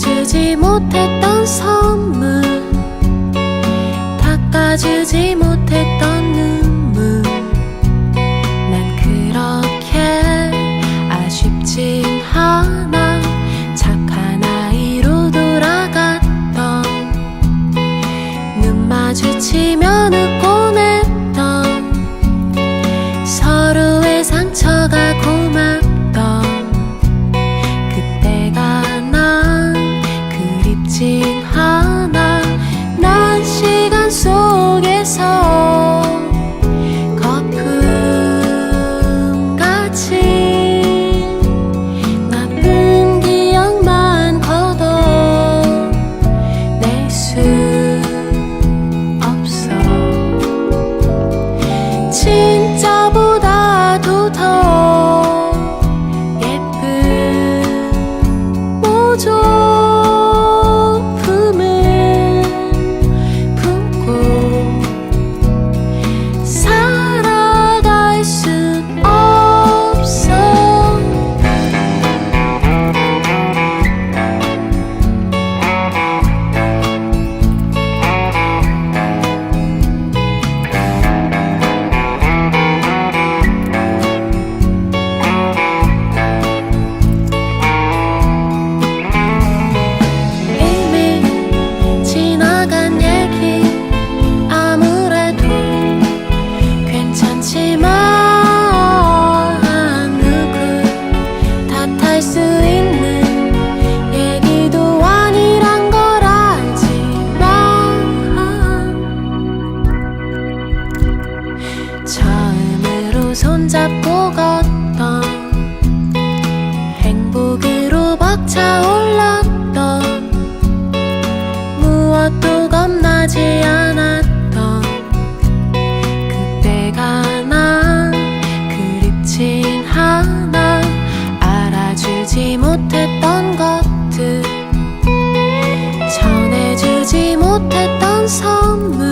전해주지 못했던 선물. 닦아주지 못했던 눈물. 난 그렇게 아쉽진 않아. 착한 아이로 돌아갔던. 눈 마주치면 웃곤 행복으로 벅차올랐던 무엇도 겁나지 않았던 그때가 난 그립진 않아 알아주지 못했던 것들 전해주지 못했던 선물